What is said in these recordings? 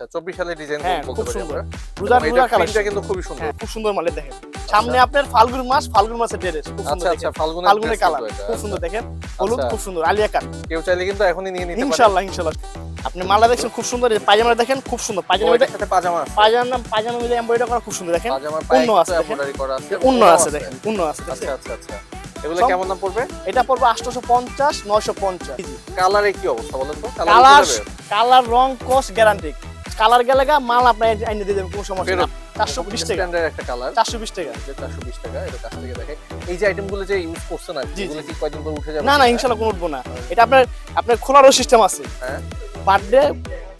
আচ্ছা 24 সালের ডিজাইন হ্যাঁ, খুব সুন্দর। এটার কিন্তু খুবই সুন্দর। হ্যাঁ খুব সুন্দর দেখেন। সামনে আপনার ফাল্গুন মাস ফাল্গুন মাসের ড্রেস খুব সুন্দর আচ্ছা আচ্ছা ফাল্গুনের কালার খুব আচ্ছা। সুন্দর দেখেন। হলুদ আচ্ছা। খুব সুন্দর আলিয়া কাট। কেউ চাইলে কিন্তু এখনই নিয়ে নিতে পারে। ইনশাআল্লাহ ইনশাআল্লাহ আপনি মালটা দেখছেন খুব সুন্দর। পায়জামা দেখেন খুব সুন্দর। পায়জামা সাথে আছে। পায়জামা পায়জামা মিলে এমব্রয়ডারি করা খুব সুন্দর দেখেন। আছে। এমব্রয়ডারি করা আছে। আছে দেখেন অন্য আছে আচ্ছা আচ্ছা আচ্ছা। এগুলো কেমন দাম পড়বে? এটা পড়বে আটশোশো পঞ্চাশ নয়শো পঞ্চাশ। কালারে কি অবস্থা বলেন তো? কালার কালার রং কস গ্যারান্টি কালার গেলে মাল আপনার আইনে দিয়ে দেবেন কোনো সমস্যা না চারশো বিশ টাকা। একটা কালার চারশো বিশ টাকা। চারশো বিশ টাকা এটা কাছ থেকে দেখে। এই যে আইটেমগুলো যে ইউজ করছেন আর জি, জি। কি কয়দিন পর উঠে যাবে? না না ইনশাল্লাহ কোনো উঠবো না। এটা আপনার আপনার খোলারও সিস্টেম আছে। হ্যাঁ। Birthday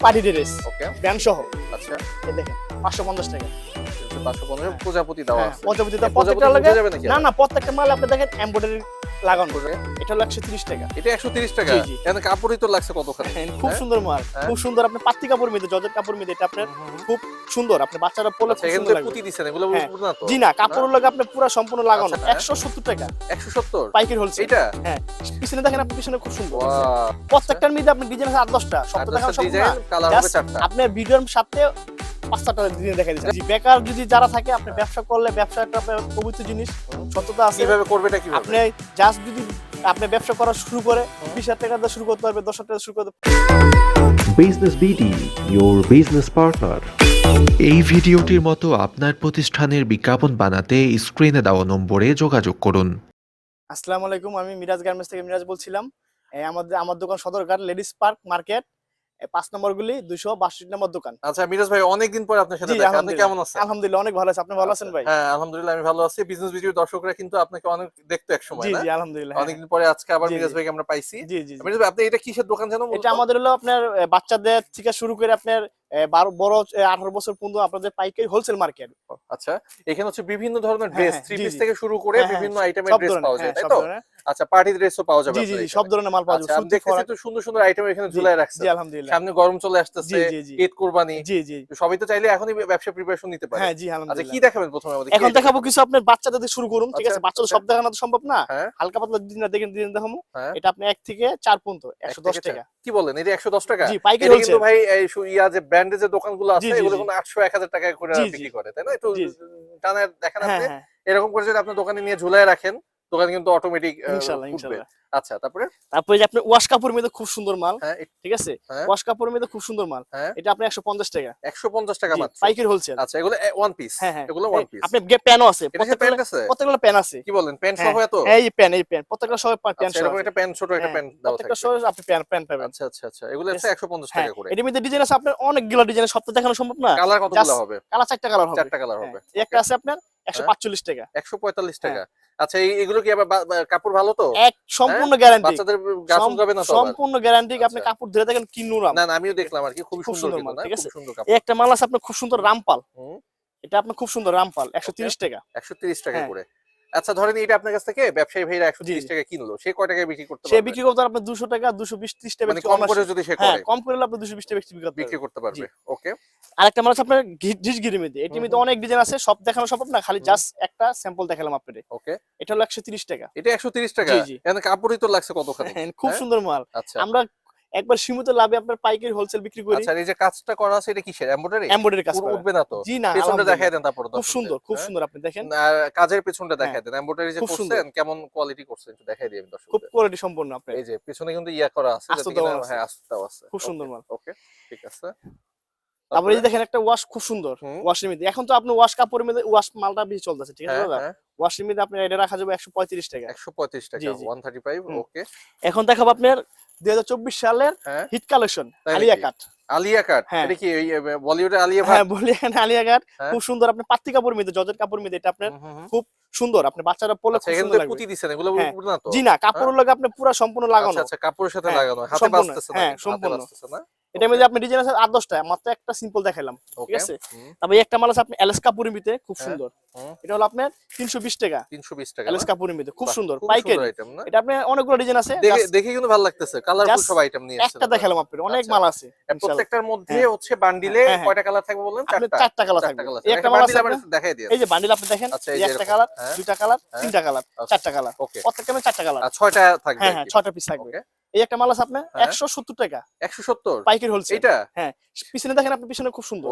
party dress okay. Band সহ আচ্ছা। এই দেখেন পাঁচশো পঞ্চাশ টাকা। পাঁচশো পঞ্চাশ প্রজাপতি দেওয়া হ্যাঁ প্রজাপতি নাকি না না প্রত্যেকটা মাল আপনি দেখেন এমব্রয়ডারি লাগানো? এটা হলো একশো তিরিশ টাকা। এটা একশো তিরিশ টাকা। এখানে কাপড়ই তো লাগছে কতখানি? হ্যাঁ, খুব হ্যাঁ? সুন্দর মাল। হ্যাঁ? খুব সুন্দর। আপনি পাত্তি কাপড় মিলে জজের কাপড় মিলে এটা আপনার খুব সুন্দর। আপনি বাচ্চারা আচ্ছা এখানে পুঁতি দিছেন এগুলো। না জি না কাপড়ের লগে আপনি পুরো সম্পূর্ণ লাগানো। আচ্ছা, হ্যাঁ। একশো সত্তর টাকা। একশো সত্তর? পাইকারি হোলসেল এটা হ্যাঁ। পিছনে দেখেন আপনি পিছনে খুব সুন্দর। প্রত্যেকটার মধ্যে আপনি ডিজাইন আছে আট দশটা সব তো দেখানো আটটা সম্ভব ডিজাইন না কালার হবে Just চারটা। আপনি ভিডিওর সাথে পাঁচটা ডিজাইন দেখা দিচ্ছেন। জি বেকার যদি যারা থাকে আপনি ব্যবসা করলে ব্যবসা একটা পবিত্র জিনিস সততা আছে। কীভাবে করবে এটা আপনি জাস্ট যদি আপনি ব্যবসা করা শুরু করে বিশ হাজার টাকা দিয়ে শুরু করতে পারবে দশ হাজার টাকা শুরু করতে business BD your business partner এই ভিডিওটির মতো আপনার প্রতিষ্ঠানের বিজ্ঞাপন বানাতে স্ক্রিনে দেওয়া নম্বরে যোগাযোগ করুন। আসসালামু আলাইকুম আমি মিরাজ গার্মেন্টস থেকে মিরাজ বলছিলাম। আমাদের আমার দোকান সদরঘাট লেডিস পার্ক মার্কেট। পাঁচ নম্বর বাষট্টি দোকান। আচ্ছা মিরাজ ভাই অনেকদিন পরে আপনার সাথে দেখা আপনি আলহামদুলিল্লাহ। কেমন আছেন? আলহামদুলিল্লাহ অনেক ভালো আছে। আপনি ভালো আছেন ভাই? হ্যাঁ আলহামদুলিল্লাহ আমি ভালো আছি। বিজনেস ভিডিও দর্শকরা কিন্তু আপনাকে অনেক দেখতো এক সময় জি জি আলহামদুলিল্লাহ হ্যাঁ, অনেকদিন পরে আজকে আবার মিরাজ ভাইকে আমরা পাইছি। জি জি। মিরাজ ভাই আপনি এটা কিসের দোকান জানো এটা আমাদের হলো আপনার বাচ্চাদের থেকে শুরু করে আপনার বারো বড় আঠারো বছর পর্যন্ত আপনাদের পাইকারি হোলসেল মার্কেট আচ্ছা এখানে হচ্ছে বিভিন্ন ধরনের ড্রেস থ্রি পিস থেকে শুরু করে হ্যাঁ, বিভিন্ন আইটেমের ড্রেস পাওয়া যায় তাই তো? ধরনের। আচ্ছা পার্টি ড্রেসও পাওয়া যাবে জি জি। সব ধরনের মাল পাওয়া আচ্ছা যাবে সুতি দেখতেছি তো সুন্দর সুন্দর আইটেম এখানে জি, ঝুলাই রাখছে। জি আলহামদুলিল্লাহ। সামনে গরম চলে আসতেছে জি ঈদ কোরবানি। জি জি। সবাই তো চাইলে এখনই ব্যবসা প্রিপারেশন নিতে পারে। হ্যাঁ জি আলহামদুলিল্লাহ। আচ্ছা কি দেখাবেন প্রথমে আমাদের? এখন দেখাবো কিছু আপনার বাচ্চাদের দিয়ে শুরু করুন ঠিক আছে? আচ্ছা, বাচ্চাদের আচ্ছা। সব দেখানো তো সম্ভব না। হ্যাঁ। হালকা পাতলা দিন না দেখেন দিন দেখাবো। হ্যাঁ। এটা আপনি এক থেকে চার পর্যন্ত একশো দশ টাকা। কি বলেন? এটা একশো দশ টাকা? জি পাইকারি হচ্ছে। কিন্তু ভাই এই ইয়া যে ব্র্যান্ডের যে দোকানগুলো আছে এগুলো জি। কিন্তু আটশো এক হাজার টাকা করে। বিক্রি করে তাই না? একটু। টানে দেখেন হ্যাঁ আপনি। এরকম করে যদি আপনার দোকানে নিয়ে ঝুলাই রাখেন দোকান কিন্তু অটোমেটিক ইনশাল্লাহ ইনশাল্লাহ। আচ্ছা তারপরে? তারপরে যে আপনি ওয়াশ কাপড়ের মধ্যে খুব সুন্দর মাল হ্যাঁ ঠিক আছে? হ্যাঁ। ওয়াশ কাপড়ের মধ্যে খুব সুন্দর মাল। হ্যাঁ। এটা আপনি একশো পঞ্চাশ টাকা। একশো পঞ্চাশ টাকা মাত্র। পাইকারি হোলসেল আচ্ছা এগুলো ওয়ান পিস হ্যাঁ হ্যাঁ। এগুলো ওয়ান পিস আপনি প্যানও আছে। প্রত্যেকটা আছে? প্রত্যেকটা প্যান আছে। কি বলেন প্যান্ট হ্যাঁ, সহ এত? এই প্যান এই প্যান প্রত্যেকটা সবাই প্যান আচ্ছা, এরকম একটা প্যান্ট ছোট একটা হ্যাঁ, প্যান্ট দেওয়া প্রত্যেকটা সবাই আপনি প্যান প্যান পাবেন। আচ্ছা আচ্ছা আচ্ছা। এগুলো পঞ্চাশ হ্যাঁ টাকা করে। এটার মধ্যে ডিজাইন আছে আপনার অনেকগুলো ডিজাইন সব তো দেখানো সম্ভব না। কালার কতগুলো হবে? কালার চারটা কালার হবে। চারটা কালার হ্যাঁ, হবে একটা আছে আপনার একশো পাঁচচল্লিশ টাকা। একশো পঁয়তাল্লিশ হ্যাঁ। টাকা আচ্ছা এগুলো কি আবার কাপড় ভালো তো? এক সম্পূর্ণ গ্যারান্টি বাচ্চাদের যাবে না তো সম্পূর্ণ গ্যারান্টি আপনি আচ্ছা। কাপড় ধরে দেখেন কি নুরাম? না না আমিও দেখলাম আর কি খুব সুন্দর মাল, ঠিক আছে? একটা মাল আছে আপনার খুব সুন্দর রামপাল। এটা আপনার খুব সুন্দর রামপাল একশো তিরিশ টাকা। একশো তিরিশ টাকা হ্যাঁ। করে। আচ্ছা ধরেন এটা আপনার কাছ থেকে ব্যবসায়ী ভাইরা একশো তিরিশ টাকা কিনলো সে কয় টাকায় বিক্রি করতে সে বিক্রি করতে আপনার দুশো টাকা দুশো বিশ ত্রিশ টাকা মানে কম করে যদি সে হ্যাঁ করে। কম করে আপনি দুশো বিশ টাকা বিক্রি করতে পারবে। ওকে আরেকটা মাল আছে আপনার ঝিঝগিরির মধ্যে। এটির হুম, মধ্যে অনেক ডিজাইন আছে সব দেখানো সম্ভব না খালি। জাস্ট একটা স্যাম্পল দেখালাম আপনাদের। ওকে এটা হলো একশো তিরিশ টাকা। এটা একশো তিরিশ টাকা? জি, জি। কাপড়ই তো লাগছে কতখানি হ্যাঁ, খুব হ্যাঁ? সুন্দর মাল। আচ্ছা। আমরা একবার সীমিত লাভে আপনার পাইকারি হোলসেল বিক্রি করি। আচ্ছা এই যে কাজটা করা আছে এটা কিসের? এমব্রয়ডারি এমব্রয়ডারি কাজ করা। উঠবে না তো? জি না পেছনটা দেখায় দেখাই দেন তারপর খুব সুন্দর খুব সুন্দর আপনি দেখেন। আর কাজের পেছনটা দেখায় দেখাই দেন। এমব্রয়ডারি যে করছেন কেমন কোয়ালিটি করছেন একটু দেখাই দিই আমি খুব কোয়ালিটি সম্পন্ন আপনি। এই যে পেছনে কিন্তু ইয়া করা আছে। হ্যাঁ আস্তাও আছে। খুব সুন্দর মাল। ওকে ঠিক আছে। তারপরে দেখেন একটা ওয়াশ খুব সুন্দর হুম। ওয়াশের মধ্যে এখন তো আপনি ওয়াশ কাপড়ের মধ্যে ওয়াশ মালটা বেশি চলতেছে ঠিক আছে হ্যাঁ দাদা? হ্যাঁ। ওয়াশের মধ্যে আপনি এটা রাখা যাবে একশো পঁয়ত্রিশ টাকা। একশো পঁয়ত্রিশ টাকা। One thirty five. ওকে এখন দেখাবো আপনার দুই হাজার চব্বিশ সালের হ্যাঁ। হিট কালেকশন তাই আলিয়া কাট আলিয়া কাট হ্যাঁ। এটা কি বলিউডের আলিয়া ভাট হ্যাঁ বলি এখানে আলিয়া কাট হ্যাঁ। খুব সুন্দর আপনি পাত্তি কাপড় মধ্যে জজের কাপড় মধ্যে এটা আপনার হুম। সুন্দর। আপনি বাচ্চারা পরলে আচ্ছা খুব সুন্দর লাগবে। পুঁতি দিছেন এগুলো হ্যাঁ। না তো? জি না কাপড়ের লাগে আপনি পুরো সম্পূর্ণ লাগানো। আচ্ছা আচ্ছা কাপড়ের সাথে হ্যাঁ, লাগানো হাতে সম্পূর্ণ, বাজতেছে না হ্যাঁ, সম্পূর্ণ। না? এটার মধ্যে আপনি ডিজাইন আছে আট দশটা মাত্র একটা সিম্পল দেখালাম ওকে আছে? তারপরে এই একটা মাল আছে আপনি কাপড়ের মধ্যে খুব হ্যাঁ, সুন্দর। এটা হলো আপনার তিনশো বিশ টাকা। তিনশো বিশ টাকা এলএস না? কাপড়ের খুব সুন্দর পাইকারি। এটা আপনি অনেকগুলো ডিজাইন আছে দেখে কিন্তু ভালো লাগতেছে। কালারফুল সব আইটেম নিয়ে একটা দেখালাম আপনার অনেক আচ্ছা। মাল আছে প্রত্যেকটার মধ্যে হ্যাঁ। হচ্ছে বান্ডিলে হ্যাঁ। কয়টা কালার থাকবে বললেন আপনার চারটা। চারটা কালার থাকবে। একটা মাল আছে দেখাই দিয়ে এই যে বান্ডিল আপনি দেখেন আচ্ছা, একটা কালার। দুইটা কালার। তিনটা কালার আচ্ছা। চারটা কালার ওকে প্রত্যেকটা ছয়টা কালার আর ছয়টা থাকবে হ্যাঁ। ছয়টা পিস থাকবে। এই একটা মাল আছে আপনার হ্যাঁ। একশো সত্তর টাকা। একশো সত্তর? পাইকারি হোলসেল এটা হ্যাঁ। পিছনে দেখেন আপনি পিছনে খুব সুন্দর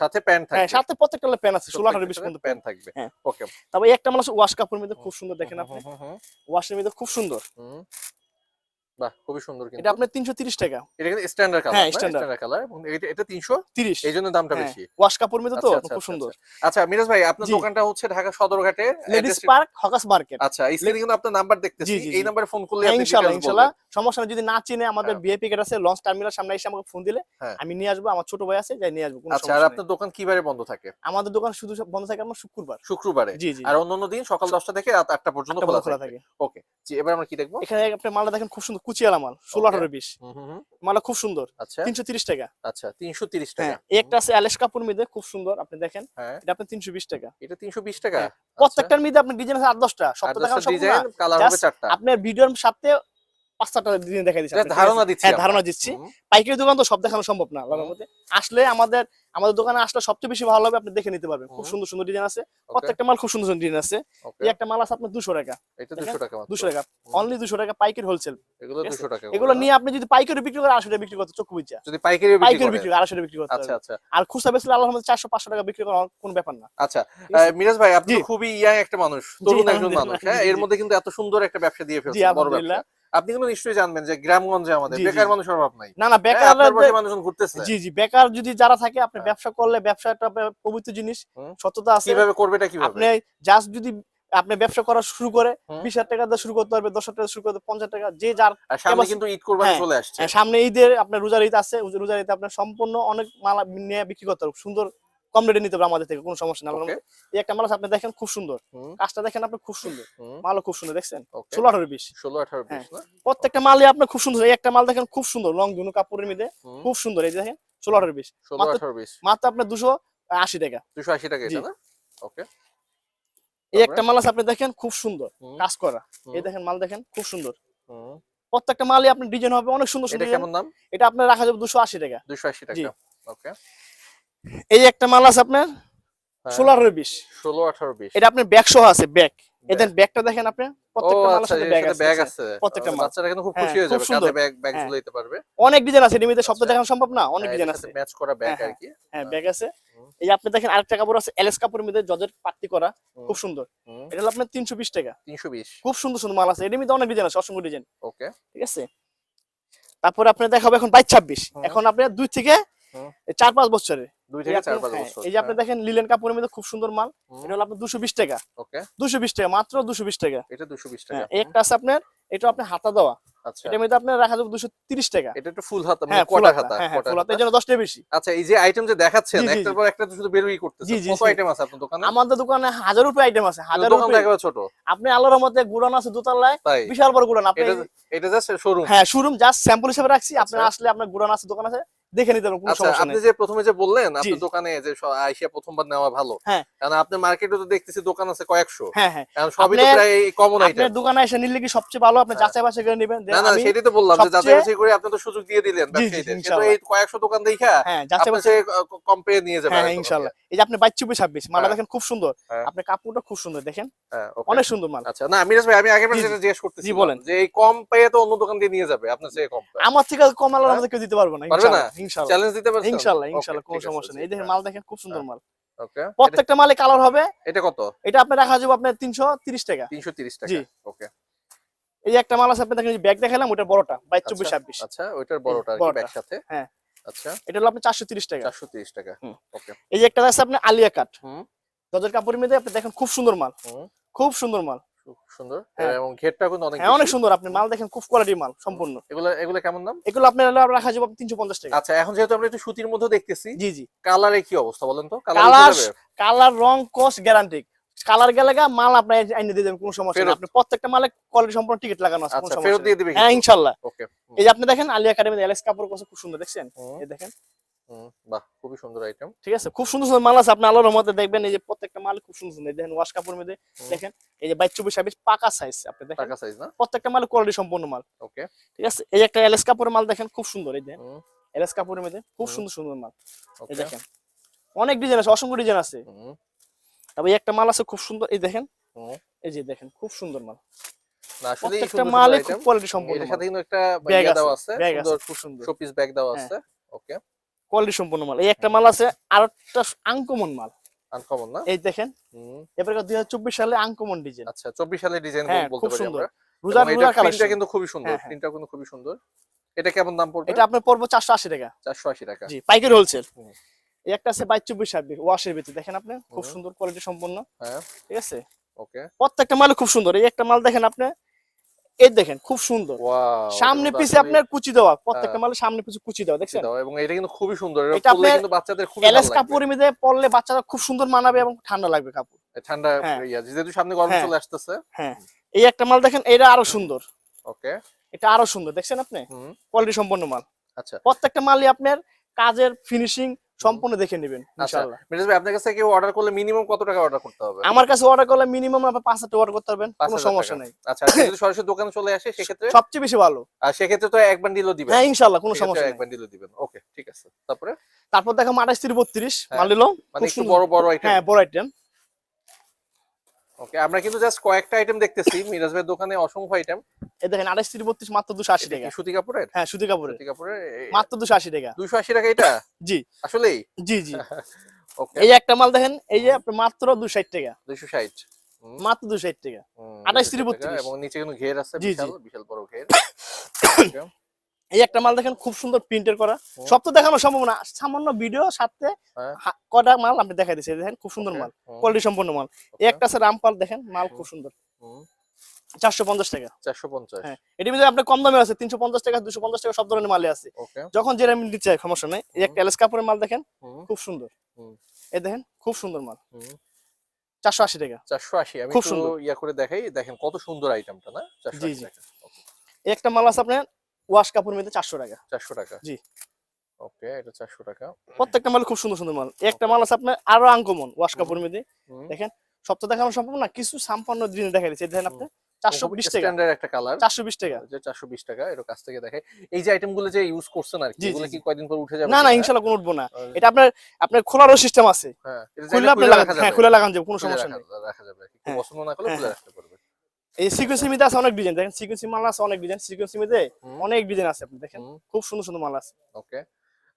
সাথে প্যান্ট হ্যাঁ সাথে প্রত্যেকটা প্যান আছে ষোলো আঠারো বিশ পর্যন্ত প্যান্ট থাকবে। হ্যাঁ। ওকে। তারপর এই একটা মাল আছে ওয়াশ কাপড়ের মধ্যে খুব সুন্দর দেখেন আপনি? ওয়াশের মধ্যে খুব সুন্দর। বাহ খুবই সুন্দর এটা আপনার তিনশো তিরিশ টাকা। এটা কিন্তু স্ট্যান্ডার্ড কালার হ্যাঁ, হ্যাঁ স্ট্যান্ডার্ড কালার এবং এটা এটা 300 তিরিশ। দামটা হ্যাঁ, বেশি। ওয়াশ কাপড়ের মধ্যে তো আচ্ছা, আচ্ছা, খুব আচ্ছা, সুন্দর। আচ্ছা। মিরাজ ভাই আপনার দোকানটা হচ্ছে ঢাকা সদরঘাটে লেডিস পার্ক হকাস মার্কেট আচ্ছা স্ক্রিনে কিন্তু আপনার নাম্বার দেখতেছি। জি, জি, এই জি। ফোন করলে হ্যাঁ আপনি ইনশাল্লাহ details সমস্যা যদি না চিনে আমাদের হ্যাঁ। বিএপি গেট আছে লঞ্চ টার্মিনাল সামনে এসে আমাকে ফোন দিলে হ্যাঁ। আমি নিয়ে আসব আমার ছোট ভাই আছে যাই নিয়ে আসব আচ্ছা আর আপনার। দোকান কিবারে বন্ধ থাকে? আমাদের দোকান শুধু বন্ধ থাকে আমার শুক্রবার। শুক্রবারে? আর অন্যান্য দিন সকাল 10টা থেকে রাত 8টা পর্যন্ত আটটা খোলা থাকে। থাকে। ওকে জি এবার আমরা কি দেখব? এখানে আপনি মালটা দেখেন খুব সুন্দর কুচিয়ালা মাল ষোলো আঠারো বিশ। মালটা খুব সুন্দর আচ্ছা। তিনশো তিরিশ টাকা। আচ্ছা তিনশো তিরিশ টাকা। একটা আছে অ্যালেস কাপুর মিদে খুব সুন্দর আপনি দেখেন। হ্যাঁ। এটা আপনি তিনশো বিশ টাকা। এটা 320 টাকা? হ্যাঁ, প্রত্যেকটার মধ্যে আপনি ডিজাইন আছে আট দশটা সপ্তাহ আপনার ভিডিওর সাথে পাঁচ চারটা দিচ্ছি ধারণা দিচ্ছি হ্যাঁ ধারণা দিচ্ছি। পাইকারি দোকান তো সব দেখানো সম্ভব না আল্লাহর মধ্যে। আসলে আমাদের আমাদের দোকানে আসলে সবচেয়ে বেশি ভালো হবে আপনি দেখে নিতে পারবেন। খুব সুন্দর সুন্দর ডিজাইন আছে। প্রত্যেকটা মাল খুব সুন্দর সুন্দর ডিজাইন আছে। এই একটা মাল আছে আপনার দুশো টাকা। এটা দেখেন, 200 টাকা দুশো টাকা। অনলি দুশো টাকা পাইকারি হোলসেল এগুলো ঠিক আছে? 200 টাকা এগুলো নিয়ে আপনি যদি পাইকারি বিক্রি করেন আড়াইশো টাকা বিক্রি করতে চোখ বুঝা যদি পাইকারি বিক্রি পাইকারি বিক্রি আড়াইশো টাকা বিক্রি করতে আচ্ছা আচ্ছা। আর খুচরা বেচলে আল্লাহর মধ্যে চারশো পাঁচশো টাকা বিক্রি করা কোনো ব্যাপার না। আচ্ছা মিরাজ ভাই আপনি খুবই ইয়াং একটা মানুষ তরুণ একজন মানুষ হ্যাঁ? এর মধ্যে কিন্তু এত সুন্দর একটা ব্যবসা দিয়ে জি ফেলছেন বড় ব্যবসা। আপনি কিন্তু নিশ্চয়ই জানবেন যে গ্রামগঞ্জে আমাদের। বেকার মানুষের অভাব নাই। না না হ্যাঁ, বেকার মানুষজন ঘুরতেছে। জি জি বেকার যদি যারা থাকে আপনি হ্যাঁ। ব্যবসা করলে ব্যবসা একটা পবিত্র জিনিস। সততা আছে। কীভাবে করবে এটা কীভাবে? আপনি জাস্ট যদি আপনি ব্যবসা করা শুরু করে বিশ হাজার টাকা দিয়ে শুরু করতে পারবে দশ হাজার টাকা শুরু করতে পঞ্চাশ টাকা যে যার সামনে কিন্তু ঈদ কোরবানি হ্যাঁ, চলে আসছে। হ্যাঁ, সামনে ঈদের আপনার রোজার ঈদ আছে রোজার ঈদে আপনার সম্পূর্ণ অনেক মালা নিয়ে বিক্রি করতে সুন্দর কম রেটে নিতে পারবে আমাদের থেকে কোনো সমস্যা না এই একটা মাল আপনি দেখেন খুব সুন্দর। কাজটা দেখেন আপনি খুব সুন্দর। মালও খুব সুন্দর দেখছেন? ষোলো আঠারো বিশ 16 18। 20 না? প্রত্যেকটা মালই আপনার খুব সুন্দর। এই একটা মাল দেখেন খুব সুন্দর লং ধুনু কাপড়ের মধ্যে। খুব সুন্দর এই দেখেন ষোলো আঠারো বিশ 16 মাত্র- 18 20 মাত্র আপনার দুশো আশি টাকা। 280 টাকা এটা না? ওকে এই একটা মাল আছে আপনি দেখেন খুব সুন্দর কাজ করা। এই দেখেন মাল দেখেন খুব সুন্দর। প্রত্যেকটা মালই আপনার ডিজাইন হবে অনেক সুন্দর সুন্দর। design। কেমন দাম? এটা আপনার রাখা যাবে দুশো আশি টাকা। দুশো আশি টাকা। ওকে এই একটা মাল আছে আপনার? ষোলো আঠারো বিশ। 16 18 20 এটা আপনার ব্যাগ সহ আছে ব্যাগ। এদের ব্যাগটা দেখেন আপনি প্রত্যেকটা মালের সাথে ব্যাগ আছে ব্যাগ আছে। প্রত্যেকটা মাল। বাচ্চারা কিন্তু খুব হ্যাঁ, খুশি হয়ে যাবে কাঁধে ব্যাগ ব্যাগ হ্যাঁ। ঝুলাইতে পারবে। অনেক ডিজাইন আছে এর মধ্যে সব তো। দেখানো সম্ভব না? অনেক ডিজাইন আছে। ম্যাচ করা ব্যাগ হ্যাঁ, আর কি হ্যাঁ ব্যাগ আছে। এই আপনি দেখেন আরেকটা কাপড় আছে এলএস কাপড়ের মধ্যে জজের পাত্তি করা খুব সুন্দর। এটা হলো আপনার তিনশো বিশ টাকা। 320 খুব সুন্দর সুন্দর মাল আছে। এর মধ্যে অনেক ডিজাইন আছে অসংখ্য ডিজাইন। ওকে। ঠিক আছে? তারপরে আপনি দেখাবো এখন বাইশ ছাব্বিশ। হুম। এখন আপনার দুই থেকে চার পাঁচ বছরের। দুই এই থেকে চার পাঁচ হ্যাঁ, বছর এই যে আপনি দেখেন লিলেন কাপড়ের মধ্যে খুব সুন্দর মাল। এটা হলো আপনার দুশো বিশ টাকা। ওকে। দুশো বিশ টাকা মাত্র দুশো বিশ টাকা। এটা 220 টাকা। হ্যাঁ একটা আছে আপনার এটা হাতা দেওয়া। আচ্ছা। এটার মধ্যে আপনার রাখা যাবে দুশো তিরিশ টাকা। এটা একটু ফুল হাতা মানে হ্যাঁ কোটা হাতা হাতা হ্যাঁ হ্যাঁ কোটা হাতা হাতা। জন্য দশ টাকা বেশি। আচ্ছা এই যে আইটেম যে দেখাচ্ছেন একটার পর একটা তো শুধু বেরই করতেছে। জি, জি, কত আইটেম আছে আপনার দোকানে? আমাদের দোকানে হাজার রুপি আইটেম আছে হাজার রুপি। একেবারে ছোট। আপনি আল্লাহর মধ্যে গুড়ান আছে দোতলায় বিশাল বড় গুড়ান। আপনি এটা জাস্ট শোরুম হ্যাঁ শোরুম জাস্ট স্যাম্পল হিসেবে রাখছি। আপনার আচ্ছা। আসলে আপনার গুড়ান আছে দোকান আছে। দেখে নিতে পারবেন কোনো আচ্ছা সমস্যা আপনি যে প্রথমে যে বললেন আপনার দোকানে যে আইসা প্রথমবার নেওয়া ভালো। হ্যাঁ। কারণ আপনার মার্কেটে তো দেখতেছি দোকান আছে কয়েকশো। হ্যাঁ হ্যাঁ। সবই তো প্রায় কমন আইটেম আপনার দোকানে এসে নিলে কি সবচেয়ে ভালো? আপনি হ্যাঁ। যাচাই বাছাই করে নেবেন না না সেটাই তো বললাম যে যাচাই বাছাই করে আপনি তো সুযোগ দিয়ে দিলেন ব্যবসায়ীদের। কিন্তু এই কয়েকশো দোকান দেখা হ্যাঁ যাচাই বাছাই নিয়ে যাবে হ্যাঁ আরেকজন। ইনশাল্লাহ। এই যে আপনি বাইশ চব্বিশ ছাব্বিশ মালটা হ্যাঁ। দেখেন খুব সুন্দর। আপনি আপনার কাপড়টা খুব সুন্দর দেখেন? হ্যাঁ, অনেক সুন্দর মাল। আচ্ছা না মিরাজ ভাই আমি বার যেটা জিজ্ঞেস করতেছি বলেন। যে এই কম পেয়ে তো অন্য দোকান দিয়ে নিয়ে যাবে আপনার চেয়ে কম আমার থেকে কম আলো হ্যাঁ? আমাদের কেউ দিতে পারব না পারবে না? ইনশাল্লাহ ইনশাল্লাহ চ্যালেঞ্জ দিতে পারছেন? ইনশাল্লাহ Okay, কোনো সমস্যা নেই। এই দেখেন হ্যাঁ। মাল দেখেন খুব সুন্দর মাল। ওকে প্রত্যেকটা মালে কালার হবে। এটা কত? এটা আপনার রাখা যাবে আপনার তিনশো তিরিশ টাকা। 330 টাকা। ওকে এই একটা মাল আছে আপনি দেখেন ব্যাগ দেখালাম ওটা বড়টা আচ্ছা, আচ্ছা বড়টা আর ব্যাগ সাথে হ্যাঁ। আচ্ছা। এটা হলো টাকা। 430 টাকা। ওকে এই যে একটা আছে আলিয়া কাট হুম। গজের কাপড়ের মধ্যে আপনি দেখেন খুব সুন্দর মাল। খুব সুন্দর মাল। খুব সুন্দর। হ্যাঁ। এবং ঘেরটা কিন্তু অনেক হ্যাঁ অনেক সুন্দর। আপনি মাল দেখেন খুব কোয়ালিটি মাল সম্পূর্ণ। এগুলো এগুলো কেমন দাম? এগুলো আপনার রাখা যাবে তিনশো পঞ্চাশ টাকা। আচ্ছা এখন যেহেতু আমরা একটু সুতির মধ্যে দেখতেছি জি জি। কালারে কি অবস্থা বলেন তো? কালার রং কস্ট গ্যারান্টি কালার গেলে মাল আপনি আইনে দিয়ে দেবেন কোনো সমস্যা নেই। আপনি প্রত্যেকটা মালে কোয়ালিটি সম্পূর্ণ টিকিট লাগানো আছে কোনো আচ্ছা সমস্যা দিয়ে হ্যাঁ ওকে এই যে আপনি দেখেন আলিয়া একাডেমি এলএস কাপড় কত খুব সুন্দর দেখছেন? এই দেখেন। বাহ খুবই সুন্দর আইটেম ঠিক আছে খুব সুন্দর সুন্দর মাল আছে আপনি আলোর মধ্যে দেখবেন এই যে প্রত্যেকটা মাল খুব সুন্দর সুন্দর। দেখেন ওয়াশ কাপড়ের মধ্যে দেখেন এই যে বাইশ চব্বিশ ছাব্বিশ পাকা সাইজ আপনি দেখেন। টাকা সাইজ না? প্রত্যেকটা মাল কোয়ালিটি সম্পূর্ণ মাল। ওকে ঠিক আছে এই একটা এলএস কাপড়ের মাল দেখেন খুব সুন্দর এই দেখেন এলএস কাপড়ের মধ্যে খুব সুন্দর সুন্দর মাল। এই দেখেন অনেক ডিজাইন আছে অসংখ্য ডিজাইন আছে। এই একটা মাল আছে খুব সুন্দর এই দেখেন। এই যে দেখেন খুব সুন্দর মাল। প্রত্যেকটা মালই খুব কোয়ালিটি সম্পন্ন এর সাথে কিন্তু একটা ব্যাগ আছে দেওয়া আছে সুন্দর খুব সুন্দর। শোপিস ব্যাগ দেওয়া হ্যাঁ। আছে। ওকে কোয়ালিটি সম্পন্ন মাল। এই একটা মাল আছে আর একটা আনকমন মাল। আনকমন না? এই দেখেন এবারে দুই হাজার চব্বিশ সালে আনকমন ডিজাইন আচ্ছা চব্বিশ সালের ডিজাইন হ্যাঁ, বলতে খুব পারি সুন্দর। আমরা। রোজার রোজার এটার কিন্তু খুবই সুন্দর হ্যাঁ, হ্যাঁ। প্রিন্টটা কিন্তু খুবই সুন্দর। এটা কেমন দাম পড়বে? এটা আপনার পড়ব চারশো আশি টাকা। চারশো আশি টাকা। জি পাইকারি হোলসেল এই একটা আছে বাইশ চব্বিশ ছাব্বিশ ওয়াশের ভিতরে। দেখেন আপনি খুব সুন্দর কোয়ালিটি সম্পন্ন। হ্যাঁ। ঠিক আছে? ওকে প্রত্যেকটা মাল খুব সুন্দর। এই একটা মাল দেখেন আপনি এই দেখেন খুব সুন্দর। সামনে পিছে আপনার কুচি দেওয়া প্রত্যেকটা মালে সামনে পিছে কুচি দেওয়া দেখছেন? এবং এটা কিন্তু খুবই সুন্দর এটা পরলে কিন্তু বাচ্চাদের ভালো লাগবে। কাপড়ের মধ্যে পরলে বাচ্চারা খুব সুন্দর মানাবে এবং ঠান্ডা লাগবে কাপড়। ঠান্ডা হ্যাঁ। ইয়া যেহেতু সামনে গরম হ্যাঁ। চলে আসতেছে। হ্যাঁ। এই একটা মাল দেখেন এটা আরও সুন্দর। ওকে। এটা আরও সুন্দর দেখছেন আপনি? কোয়ালিটি সম্পন্ন মাল। আচ্ছা। প্রত্যেকটা মালই আপনার কাজের ফিনিশিং সম্পূর্ণ দেখে নেবেন আচ্ছা ইনশাআল্লাহ। মিরাজ ভাই আপনার কাছে কেউ অর্ডার করলে মিনিমাম কত টাকা অর্ডার করতে হবে? আমার কাছে অর্ডার করলে মিনিমাম আপনি পাঁচ হাজার অর্ডার করতে পারবেন কোনো সমস্যা। নেই। আচ্ছা যদি সরাসরি দোকানে চলে আসে সেক্ষেত্রে? সবচেয়ে বেশি ভালো। আর সেক্ষেত্রে তো একবার বান্ডিলও দিবেন। হ্যাঁ ইনশাআল্লাহ কোনো সমস্যা এক নেই বান্ডিলও দিবেন। ওকে ঠিক আছে। তারপরে? তারপর দেখো আঠাশ তিরিশ বত্রিশ হ্যাঁ, মানে একটু বড় বড় আইটেম হ্যাঁ বড় আইটেম ওকে আমরা কিন্তু জাস্ট কয়েকটা আইটেম দেখতেছি। মিরাজ ভাইয়ের দোকানে অসংখ্য আইটেম এই দেখেন আঠাশ তিরিশ বত্রিশ মাত্র দুশো আশি টাকা। সুতি কাপড়ের? হ্যাঁ সুতি কাপড়ের। সুতি কাপড়ের মাত্র দুশো আশি টাকা। দুশো আশি টাকা এটা? জি। আসলে জি জি। ওকে এই একটা মাল দেখেন এই যে আপনার মাত্র দুশো ষাট টাকা। দুইশো ষাট। মাত্র দুশো ষাট টাকা। হুম, 28 260 টাকা, 32 এবং নিচে কিন্তু ঘের আছে। বিশাল বিশাল বড় ঘের। এই একটা মাল দেখেন খুব সুন্দর প্রিন্টের করা। সব তো দেখানো সম্ভব না। সামান্য ভিডিও সাথে হ্যাঁ। কটা মাল আপনি দেখাই দিচ্ছি। দেখেন খুব সুন্দর মাল কোয়ালিটি সম্পন্ন মাল। এই একটা আছে রামপাল দেখেন মাল খুব সুন্দর। চারশো পঞ্চাশ টাকা। চারশো পঞ্চাশ। হ্যাঁ এটির ভিতরে আপনার কম দামে আছে তিনশো পঞ্চাশ টাকা দুশো পঞ্চাশ টাকা সব ধরনের মালে আছে। যখন সমস্যা নেই। এই একটা এলএস কাপড়ের মাল দেখেন খুব সুন্দর। এই দেখেন খুব সুন্দর মাল। চারশো আশি টাকা। চারশো আশি। আমি খুব সুন্দর। ইয়া করে দেখাই দেখেন কত সুন্দর আইটেমটা না? জি, জি। এই একটা মাল আছে আপনার ওয়াশ কাপড়ের মধ্যে চারশো টাকা। চারশো টাকা। জি। ওকে এটা চারশো টাকা। প্রত্যেকটা মাল খুব সুন্দর সুন্দর মাল। একটা মাল আছে আপনার আরও আনকমন ওয়াশ মধ্যে। হুম। দেখেন সব তো দেখানো সম্ভব না কিছু সাম্পান্ন জিনিস দেখা দিচ্ছে। দেখেন আপনি চারশো খুব বিশ টাকা। স্ট্যান্ডার্ড একটা কালার চারশো বিশ টাকা। যে চারশো বিশ টাকা এর কাছ থেকে দেখে। এই যে আইটেমগুলো যে ইউজ করছেন আর কি কি। কয়দিন পর উঠে যাবে? না না কিনা? ইনশাল্লাহ কোনো উঠবো না। এটা আপনার আপনার খোলারও সিস্টেম আছে। হ্যাঁ খুলে আপনি লাগান হ্যাঁ খুলে লাগান যাবে কোনো সমস্যা নেই। রাখা যাবে। কি হ্যাঁ। পছন্দ না করলে হ্যাঁ, খুলে হ্যাঁ। রাখতে পারবে এই সিকোয়েন্সি মধ্যে আছে অনেক ডিজাইন দেখেন সিকোয়েন্সি মাল আছে অনেক ডিজাইন সিকোয়েন্সি হুম। অনেক ডিজাইন আছে আপনি দেখেন খুব সুন্দর সুন্দর মাল আছে। ওকে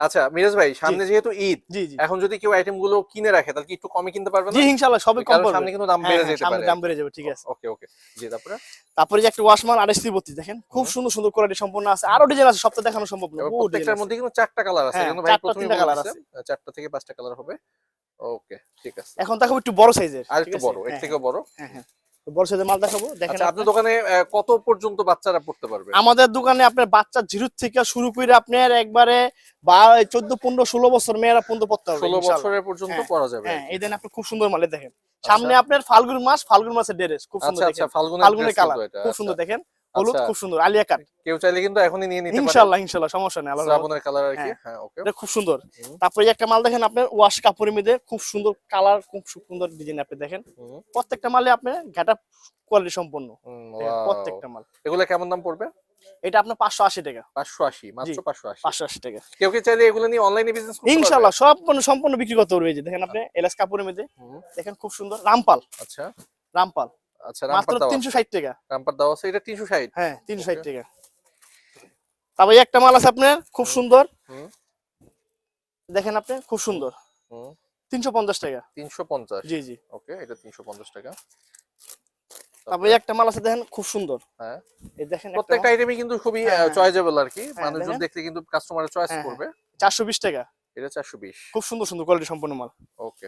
আচ্ছা মিরাজ ভাই সামনে যেহেতু ঈদ এখন যদি কেউ আইটেমগুলো কিনে রাখে তাহলে কি একটু কমে কিনতে পারবে জি না ইনশাল্লাহ সবই কম পড়বে সামনে কিন্তু দাম হ্যাঁ, বেড়ে হ্যাঁ, যেতে সামনে পারে। দাম বেড়ে যাবে ঠিক আছে। ওকে ওকে জি তারপরে? তারপরে যে একটা ওয়াশ মাল আড়াইশ বত্রিশ দেখেন খুব সুন্দর সুন্দর কোয়ালিটি সম্পূর্ণ আছে। আরও ডিজাইন আছে সব তো দেখানো সম্ভব না। প্রত্যেকটার মধ্যে কিন্তু চারটা কালার আছে হ্যাঁ, কিন্তু ভাই প্রথমে colour বলেছে চারটা থেকে পাঁচটা কালার হবে। ওকে ঠিক আছে। এখন দেখাবো একটু বড় সাইজের আর একটু বড় এর থেকেও বড়? হ্যাঁ হ্যাঁ। বড় সাইজের মাল দেখাবো দেখেন আচ্ছা আপনার দোকানে কত পর্যন্ত বাচ্চারা পড়তে পারবে? আমাদের দোকানে আপনার বাচ্চা জিরো থেকে শুরু করে আপনার একবারে বা চোদ্দ পনেরো ষোলো বছর মেয়েরা পর্যন্ত পড়তে হবে ষোলো বছরের পর্যন্ত হ্যাঁ, পড়া যাবে। হ্যাঁ এই দেন আপনি খুব সুন্দর মালে দেখেন। সামনে আপনার ফাল্গুন মাস ফাল্গুন মাসের ড্রেস খুব সুন্দর আচ্ছা আচ্ছা দেখেন। ফাল্গুনের কালার খুব আচ্ছা। সুন্দর দেখেন। হলুদ আচ্ছা। খুব সুন্দর আলিয়া কাট কেউ চাইলে কিন্তু এখনই নিয়ে নিতে পারে। ইনশাল্লাহ ইনশাল্লাহ সমস্যা নেই রহমতে। শ্রাবণের কালার আর কি। হ্যাঁ। হ্যাঁ ওকে এটা খুব সুন্দর। তারপরে একটা মাল দেখেন আপনার ওয়াশ কাপড়ের মধ্যে খুব সুন্দর কালার খুব সুন্দর ডিজাইন আপনি দেখেন। প্রত্যেকটা মালে আপনার ঘাটা কোয়ালিটি সম্পন্ন। প্রত্যেকটা মাল। এগুলো কেমন দাম পড়বে? এটা আপনার পাঁচশো আশি টাকা। পাঁচশো আশি মাত্র পাঁচশো আশি। পাঁচশো আশি টাকা। কেউ কি চাইলে এগুলো নিয়ে অনলাইনে বিজনেস ইনশাল্লাহ সব সম্পূর্ণ বিক্রি করতে পারবে দেখেন আপনি এলাস কাপড়ের মধ্যে দেখেন খুব সুন্দর রামপাল। আচ্ছা। রামপাল। আচ্ছা মাত্র রামপার দাও তিনশো ষাট টাকা। রামপার দাও আছে এটা তিনশো ষাট। হ্যাঁ তিনশো ষাট Okay. টাকা। তারপর একটা মাল আছে আপনার খুব সুন্দর। দেখেন আপনি খুব সুন্দর। তিনশো পঞ্চাশ টাকা। তিনশো পঞ্চাশ। জি জি। ওকে এটা তিনশো পঞ্চাশ টাকা। তারপর একটা মাল আছে দেখেন খুব সুন্দর। হ্যাঁ। এই দেখেন প্রত্যেকটা আইটেমই কিন্তু খুবই হ্যাঁ, হ্যাঁ। চয়েজেবল আর কি। হ্যাঁ, মানুষজন। দেখলে কিন্তু কাস্টমারের চয়েস হ্যাঁ, করবে। চারশো বিশ টাকা। এটা চারশো বিশ। খুব সুন্দর সুন্দর কোয়ালিটি সম্পন্ন মাল। ওকে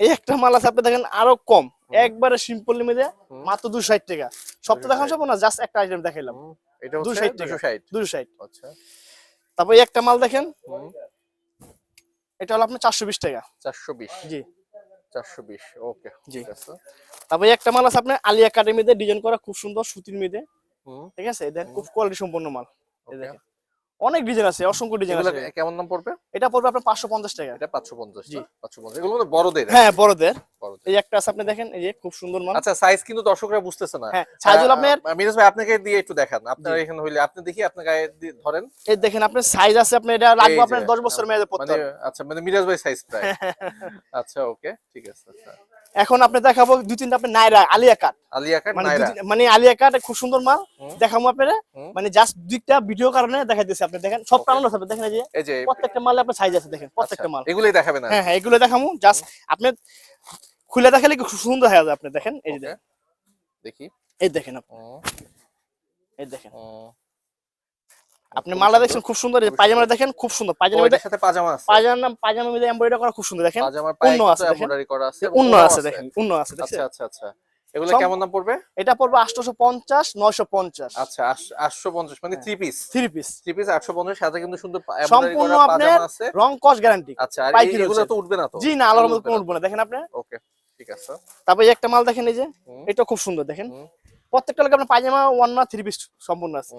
এই একটা মাল আছে আপনি দেখেন আরও কম। একবারে সিম্পল হুম। মাত্র দুশো ষাট টাকা। সব তো 260 দেখানো সম্ভব না? জাস্ট একটা আইটেম দেখাইলাম। এটা হচ্ছে 260 টাকা। দুশো ষাট। দুশো ষাট। আচ্ছা। তারপর একটা মাল দেখেন। এটা হলো আপনার চারশো বিশ টাকা। চারশো বিশ। জি। চারশো বিশ ওকে। জি। ঠিক তারপর একটা মাল আছে আপনার আলিয়া একাডেমিতে ডিজাইন করা খুব সুন্দর সুতির মেয়েদের ঠিক আছে? দেখেন খুব কোয়ালিটি সম্পন্ন মাল। দেখেন। অনেক ডিজাইন আছে অসংখ্য ডিজাইন আছে। কেমন দাম পড়বে? এটা পড়বে আপনার পাঁচশো পঞ্চাশ টাকা। এটা পাঁচশো পঞ্চাশ জি। পাঁচশো পঞ্চাশ। এগুলো মানে বড়দের হ্যাঁ বড়দের। এই একটা আছে আপনি দেখেন এই যে খুব সুন্দর মাল। আচ্ছা সাইজ কিন্তু দর্শকরা বুঝতেছে না। হ্যাঁ সাইজ হলো আপনার মিরাজ ভাই আপনাকে দিয়ে একটু দেখান। আপনার এখানে হইলে আপনি দেখি আপনার গায়ে ধরেন। এই দেখেন আপনার সাইজ আছে আপনি এটা লাগবে আপনার যে, দশ বছর মেয়াদে পড়তে মানে আচ্ছা মানে মিরাজ ভাই সাইজ প্রায়। আচ্ছা ওকে ঠিক আছে আচ্ছা। এখন আপনি দেখাবো দুই তিনটা আপনি নাইরা আলিয়া কাট। আলিয়া কাট মানে মানে আলিয়া কাট খুব সুন্দর মাল। দেখাবো আপনারা। মানে জাস্ট দুইটা ভিডিও কারণে দেখাইতেছি আপনি দেখেন। সব. টানানো হবে দেখেন এই যে। প্রত্যেকটা মালে আপনার সাইজ আছে দেখেন আচ্ছা, প্রত্যেকটা মাল। এগুলোই দেখাবেন হ্যাঁ হ্যাঁ এগুলো দেখামু জাস্ট আপনি খুলে দেখালে খুব সুন্দর হয়ে যাবে আপনি দেখেন। এই যে দেখি। এই দেখেন আপনি। এই দেখেন। আপনি মালা। দেখছেন খুব সুন্দর পায়জামা দেখেন খুব সুন্দর। ও, পায়জামা এটার সাথে পাজামা আছে। পায়জামা পায়জামা মধ্যে এমব্রয়ডারি করা খুব সুন্দর দেখেন। পাজামার পায়ে উন্ন আছে। এমব্রয়ডারি করা আছে উন্ন আছে দেখেন উন্ন আছে আচ্ছা আচ্ছা আচ্ছা। এগুলো কেমন দাম পড়বে? এটা পড়বে আচ্ছা মানে পিস থ্রি পিস পিস সাথে কিন্তু সুন্দর সম্পূর্ণ আপনার রং কস গ্যারান্টি আচ্ছা আর এগুলো তো উঠবে না তো? জি না আলোর এগুলো মতো উঠবে না। দেখেন আপনি। ওকে ঠিক আছে। তারপরে একটা মাল দেখেন এই যে এটা খুব সুন্দর দেখেন। প্রত্যেকটা লোক আপনার পায়জামা ওয়ান না থ্রি পিস সম্পূর্ণ আছে।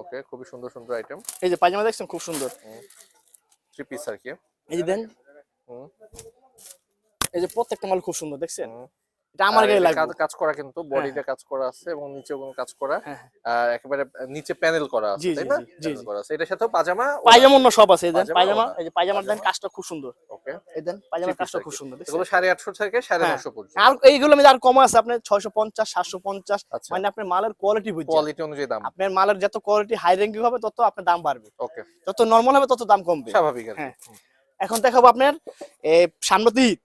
ওকে খুবই সুন্দর সুন্দর আইটেম এই যে পায়জামা দেখছেন? খুব সুন্দর। থ্রি পিস আর কি। এই যে দেন। এই যে প্রত্যেকটা মাল খুব সুন্দর দেখছেন। এটা আমার গায়ে লাগবে। কাজ- করা কিন্তু বডিতে কাজ করা আছে এবং নিচেও কোনো কাজ করা। হ্যাঁ, একেবারে নিচে প্যানেল করা আছে তাই না? জি, করা আছে। এটার সাথেও পাজামা পায়জামা অন্য সব আছে দেন। পায়জামা এই যে পায়জামার দেন কাজটা খুব সুন্দর। ওকে। এই দেন piece কাজটা খুব সুন্দর এগুলো সাড়ে আটশো থেকে সাড়ে হ্যাঁ। নশো পর্যন্ত। আর এইগুলো মধ্যে আর কম আছে আপনার ছয়শো পঞ্চাশ সাতশো পঞ্চাশ আচ্ছা। মানে আপনার মালের কোয়ালিটি বুঝছেন। কোয়ালিটি অনুযায়ী দাম। আপনার মালের যত কোয়ালিটি হাই র্যাঙ্কিং হবে তত আপনার দাম বাড়বে। ওকে। যত নর্মাল হবে তত দাম কমবে। স্বাভাবিক আর হ্যাঁ। এখন দেখাবো আপনার সামনে ঈদ।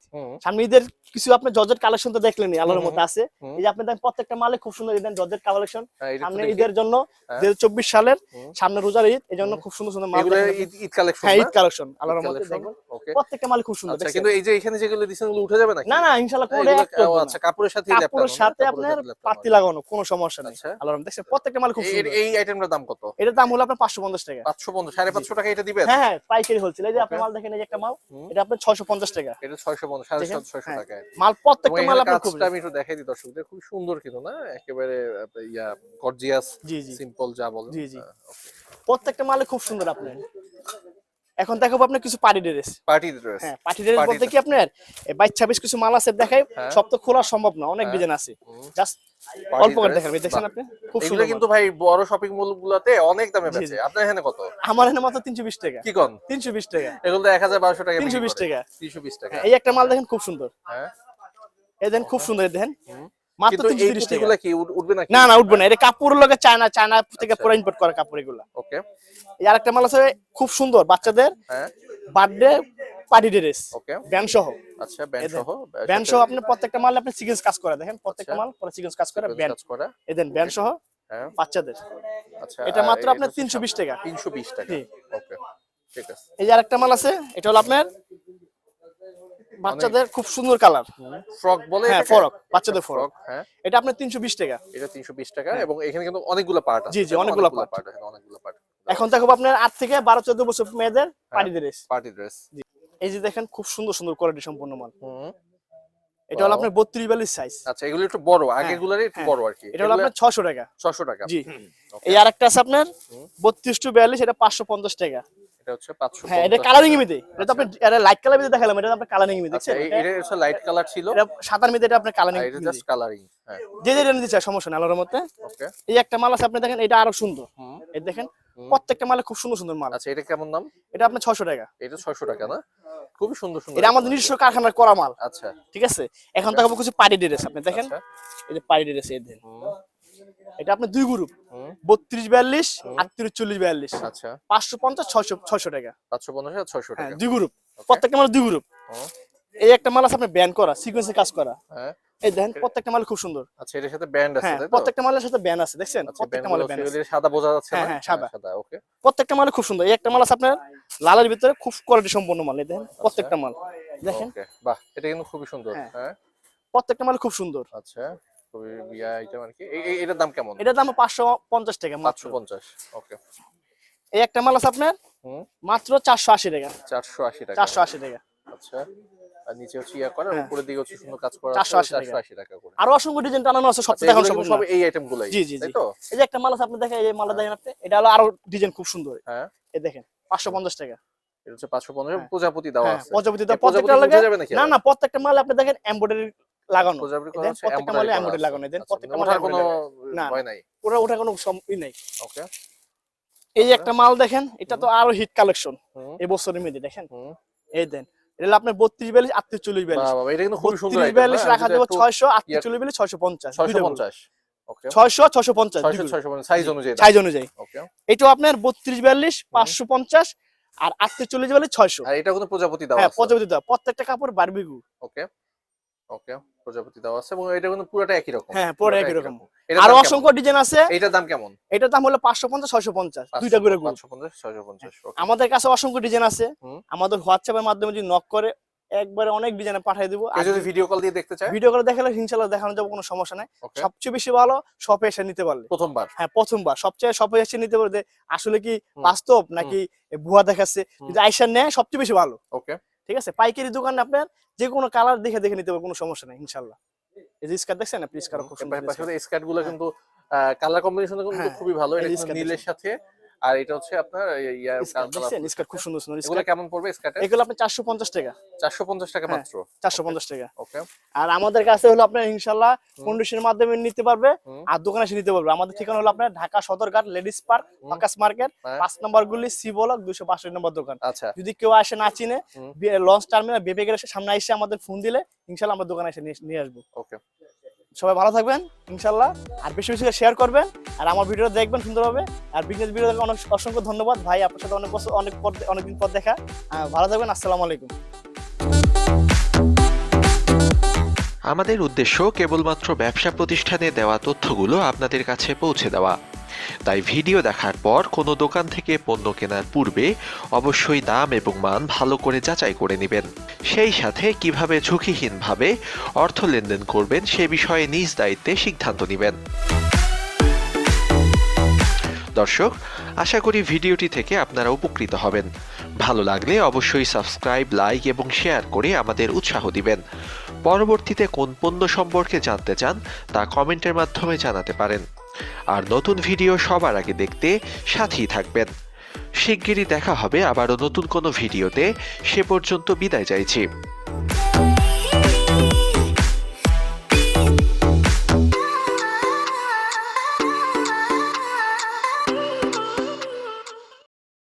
সামনে ঈদের কিছু আপনার জর্জেট কালেকশন তো দেখলেনি আলোর মতো আছে। এই যে আপনি দেখেন প্রত্যেকটা মালে খুব সুন্দর ঈদের জর্জেট কালেকশন হ্যাঁ, সামনে ঈদের জন্য হ্যাঁ। দুই চব্বিশ সালের সামনে রোজার ঈদ এই জন্য খুব সুন্দর সুন্দর মাল আপনি। ঈদ কালেকশন হ্যাঁ ঈদ কালেকশন আলোর মতো দেখবেন প্রত্যেকটা মাল খুব সুন্দর আচ্ছা কিন্তু এই যে এখানে যেগুলো দিছেন ওগুলো উঠে যাবে না না ইনশাআল্লাহ কোনো করবে ও, না। আচ্ছা কাপড়ের সাথে কাপড়ের সাথে আপনার পাতি লাগানো কোনো সমস্যা নেই। আচ্ছা। আলোর মতো দেখছেন প্রত্যেকটা মাল খুব সুন্দর। এই আইটেমটার দাম কত? এটার দাম হলো আপনার পাঁচশো পঞ্চাশ টাকা। পাঁচশো পঞ্চাশ সাড়ে পাঁচশো টাকা এটা দিবেন? হ্যাঁ হ্যাঁ পাইকারি হোলসেল এই যে আপনি মাল দেখেন একটা মাল এটা আপনার ছয়শো পঞ্চাশ টাকা। এটা হ্যাঁ। মাল প্রত্যেকটা মাল আপনার খুব আমি একটু দেখাই দিই দর্শকদের খুব সুন্দর কিন্তু না? একেবারে ইয়া গর্জিয়াস জি জি। সিম্পল যা বলেন। জি, জি। প্রত্যেকটা মালে খুব সুন্দর আপনার। এখন দেখাবো আপনার কিছু পার্টি ড্রেস পার্টি ড্রেস হ্যাঁ পার্টি ড্রেস বলতে কি আপনার? বাইশ ছাব্বিশ কিছু মাল আছে দেখাই হ্যাঁ। সব তো খোলা সম্ভব না অনেক হ্যাঁ। ডিজাইন আছে। জাস্ট অল্প করে দেখাবেন দেখছেন আপনি? খুব সুন্দর কিন্তু ভাই বড় শপিং মল গুলাতে অনেক দামে বেচে। আপনার এখানে কত? আমার এখানে মাত্র তিনশো বিশ টাকা। কি কন? তিনশো বিশ টাকা। এগুলো তো এক হাজার বারোশো টাকা তিনশো বিশ টাকা। তিনশো বিশ টাকা। হ্যাঁ, এই একটা মাল দেখেন খুব সুন্দর। হ্যাঁ। এই দেখেন খুব সুন্দর দেখেন। মাত্র কিন্তু তিনশো এই তিরিশ টাকা কি উঠবে নাকি? না না উঠবে না। এটা কাপড়ের লগে চায়না চায়না থেকে। পুরো ইম্পোর্ট করা কাপড় এগুলা ওকে এই আরেকটা মাল আছে খুব সুন্দর বাচ্চাদের birthday party dress okay band সহ। আচ্ছা ব্যান্ড সহ ব্যান্ড সহ। আপনি প্রত্যেকটা মাল আপনি সিকোয়েন্স কাজ করে দেখেন প্রত্যেকটা আচ্ছা। মাল পুরো সিকোয়েন্স কাজ করে ব্যান্ড কাজ করা। এদেন ব্যান্ড সহ হ্যাঁ। বাচ্চাদের। আচ্ছা এটা মাত্র আপনার হচ্ছে 320 টাকা। তিনশো বিশ টাকা। ওকে ঠিক আছে। এই যে আরেকটা মাল আছে এটা হলো আপনার বাচ্চাদের খুব সুন্দর কালার। ফ্রক বলে হ্যাঁ? ফ্রক, বাচ্চাদের ফ্রক। হ্যাঁ। এটা আপনার তিনশো বিশ টাকা। এটা তিনশো বিশ টাকা এবং এখানে কিন্তু অনেকগুলো পার্ট আছে। জি, জি, অনেকগুলো। পার্ট। অনেকগুলো পার্ট। এখন দেখো আপনার আট থেকে বারো চোদ্দ বছর মেয়েদের পার্টি ড্রেস পার্টি ড্রেস এই যে দেখেন খুব সুন্দর সুন্দর কোয়ালিটি সম্পূর্ণ মাল। হুম। এটা হলো আপনার বত্রিশ বিয়াল্লিশ সাইজ আচ্ছা এগুলো একটু বড় আগেরগুলার একটু হ্যাঁ। বড় আর কি। এটা হলো আপনার ছশো টাকা। ছশো টাকা। জি. এই আরেকটা আছে আপনার হুম। বত্রিশ টু বিয়াল্লিশ এটা পাঁচশো পঞ্চাশ টাকা। এটা হচ্ছে পাঁচশো হ্যাঁ এটা কালারিং মিতে এটা তো আপনি এটা লাইট কালার মিতে দেখালাম এটা কালারিং মিতে দেখছেন এটা হচ্ছে লাইট কালার ছিল। এটা মিতে কালারিং এটা জাস্ট কালারিং হ্যাঁ যে সমস্যা আলোর মধ্যে। ওকে এই একটা মাল আছে আপনি দেখেন এটা আরও সুন্দর। এই দেখেন প্রত্যেকটা মালে খুব সুন্দর সুন্দর মাল। আচ্ছা এটা কেমন দাম? এটা আপনার ছশো টাকা। এটা ছয়শো টাকা না? খুবই সুন্দর সুন্দর এটা আমাদের নিজস্ব কারখানার করা মাল। আচ্ছা। ঠিক আছে? এখন দেখাবো কিছু পার্টি ড্রেস আপনি দেখেন। আচ্ছা। এই যে পার্টি ড্রেস এই দেখেন। হুম, এটা আপনার দুই গ্রুপ বত্রিশ বিয়াল্লিশ আটত্রিশ চল্লিশ বিয়াল্লিশ। আচ্ছা। পাঁচশো পঞ্চাশ ছয়শো ছয়শো টাকা। পাঁচশো পঞ্চাশ ছয়শো হ্যাঁ টাকা। দুই গ্রুপ প্রত্যেকটা মাল দুই গ্রুপ এই একটা মাল আছে আপনার ব্যান করা সিকোয়েন্সে কাজ করা। হ্যাঁ। এই দেখেন প্রত্যেকটা মাল খুব সুন্দর। আচ্ছা এটার সাথে ব্যান্ড আছে হ্যাঁ প্রত্যেকটা মালের সাথে ব্যান আছে দেখছেন? আচ্ছা প্রত্যেকটা ব্যান্ড মালে ব্যান আছে। সাদা বোঝা যাচ্ছে হ্যাঁ, হ্যাঁ, সাদা। সাদা ওকে প্রত্যেকটা মালে খুব সুন্দর। এই একটা মাল আছে আপনার লালের ভিতরে খুব কোয়ালিটি সম্পন্ন মাল এই দেখেন প্রত্যেকটা মাল। দেখেন। বাহ এটা কিন্তু খুবই সুন্দর। হ্যাঁ। প্রত্যেকটা মাল খুব সুন্দর। আচ্ছা। খুবই বিয়া আইটেম আর কি। এই- এই- এটার দাম কেমন? এটার দাম পাঁচশো পঞ্চাশ টাকা মাত্র। ওকে এই একটা মাল আছে আপনার? মাত্র টাকা। টাকা। টাকা। আচ্ছা আর নিচে হচ্ছে ইয়া করা হ্যাঁ। উপরের দিকে হচ্ছে সুন্দর কাজ করা 480 টাকা। চারশো আশি টাকা করে। আরও অসংখ্য ডিজাইন টানানো আছে সব আচ্ছা, দেখানো সম্ভব সব এই আইটেম গুলাই জি, জি, তো? এই যে একটা মাল আছে আপনি দেখেন এই মালটা দেখেন আপনি? এটা হলো আরও ডিজাইন খুব সুন্দর। হ্যাঁ। এই দেখেন পাঁচশো পঞ্চাশ টাকা। এটা হচ্ছে হ্যাঁ। প্রজাপতি দেওয়া হ্যাঁ আছে। প্রজাপতি এই প্রত্যেকটা লাগে। না না প্রত্যেকটা মাল আপনি দেখেন এমব্রয়ডারি লাগানো। প্রত্যেকটা মালে করা লাগানো, দেখেন, আচ্ছা, প্রত্যেকটা মালে কোনো না, ওরা ওটা কোনো ই নাই। ওকে। এই একটা মাল দেখেন এটা তো আরও হিট কালেকশন দেখেন। এই দেন এটা আপনার বত্রিশ বিয়াল্লিশ আটত্রিশ চল্লিশ বিয়াল্লিশ এটা কিন্তু সুন্দর বিয়াল্লিশ? রাখা যাবে ছয়শো আটত্রিশ চল্লিশ বিয়াল্লিশ ছয়শো পঞ্চাশ 650 ওকে। ছয়শো ছয়শো পঞ্চাশ 600 650 সাইজ অনুযায়ী সাইজ অনুযায়ী। এটাও আপনার বত্রিশ বিয়াল্লিশ পাঁচশো পঞ্চাশ আর আটত্রিশ চল্লিশ বিয়াল্লিশ ছয়শো এটা কিন্তু প্রজাপতি দেওয়া হ্যাঁ দেওয়া। প্রত্যেকটা কাপড় বারবিগু ওকে। ওকে প্রজাপতি দেওয়া আছে এবং এটা কিন্তু পুরোটা একই রকম। হ্যাঁ, পুরোটা একই রকম। এটার আরও? অসংখ্য ডিজাইন আছে। এইটার দাম কেমন? এটার দাম হলো পাঁচশো পঞ্চাশ ছয়শো পঞ্চাশ দুইটা করে গ্রুপ 550 650 আমাদের কাছে অসংখ্য ডিজাইন আছে। আমাদের হোয়াটসঅ্যাপের মাধ্যমে যদি নক করে একবারে অনেক ডিজাইন পাঠিয়ে দিব। কেউ যদি ভিডিও কল দিয়ে দেখতে চায়? ভিডিও করে দেখালে ইনশাল্লাহ দেখানো যাবে কোনো সমস্যা নাই। সবচেয়ে বেশি ভালো শপে এসে নিতে পারলে। প্রথমবার? হ্যাঁ প্রথমবার। সবচেয়ে শপে এসে নিতে পারলে আসলে কি বাস্তব নাকি ভুয়া দেখাচ্ছে। যদি আইসার নেয় সবচেয়ে বেশি ভালো। ওকে ঠিক আছে? পাইকারি দোকান আপনার যে কোনো কালার দেখে দেখে নিতে পারবে কোনো সমস্যা নেই ইনশাল্লাহ এই যে স্কার্ট দেখছেন আপনি স্কার্ট খুব সুন্দর স্কার্টগুলো হ্যাঁ। কিন্তু কালার কম্বিনেশন কিন্তু হ্যাঁ, খুবই ভালো। এটা এই নীলের সাথে আর এটা হচ্ছে আপনার স্কার্ট খুব সুন্দর সুন্দর এগুলো কেমন পড়বে স্কার্টে এগুলো চারশো পঞ্চাশ টাকা। 450 টাকা হ্যাঁ। মাত্র? চারশো পঞ্চাশ টাকা। ওকে। আর আমাদের কাছে হলো আপনার হুম। কন্ডিশনের মাধ্যমে নিতে পারবে আর দোকানে এসে নিতে পারবে। আমাদের ঠিকানা হলো আপনার Dhaka Sadarghat ladies park. Akash market হ্যাঁ। পাঁচ নম্বর গুলি সি ব্লক দুশো বাষট্টি নম্বর দোকান। আচ্ছা। যদি কেউ আসে না চিনে। লঞ্চ টার্মিনাল গেলে সামনে এসে আমাদের ফোন দিলে ইনশাল্লাহ আমরা দোকানে এসে নিয়ে- নিয়ে আসব। ওকে। সবাই ভালো থাকবেন, ইনশাল্লাহ। আর বেশি বেশি শেয়ার করবেন, আর আমার ভিডিও দেখবেন সুন্দরভাবে। আর বিজনেস ভিডিও অনেক অসংখ্য ধন্যবাদ। ভাই, আপনার সাথে অনেক বছর, অনেক পর, অনেকদিন পর দেখা। ভালো থাকবেন, আসসালামু আলাইকুম। আমাদের উদ্দেশ্য কেবলমাত্র ব্যবসা প্রতিষ্ঠানে দেওয়া তথ্যগুলো আপনাদের কাছে পৌঁছে দেওয়া। তাই ভিডিও দেখার পর কোনো দোকান থেকে পণ্য কেনার পূর্বে অবশ্যই দাম এবং মান ভালো করে যাচাই করে নেবেন। সেই সাথে কীভাবে ঝুঁকিহীনভাবে অর্থ লেনদেন করবেন সে বিষয়ে নিজ দায়িত্বে সিদ্ধান্ত নেবেন। দর্শক, আশা করি ভিডিওটি থেকে আপনারা উপকৃত হবেন। ভালো লাগলে অবশ্যই সাবস্ক্রাইব, লাইক এবং শেয়ার করে আমাদের উৎসাহ দিবেন। পরবর্তীতে কোন পণ্য সম্পর্কে জানতে চান তা কমেন্টের মাধ্যমে জানাতে পারেন। আর নতুন ভিডিও সবার আগে দেখতে সাথেই থাকবেন। শিগগিরই দেখা হবে আবারও নতুন কোনো ভিডিওতে। সে পর্যন্ত বিদায় চাইছি।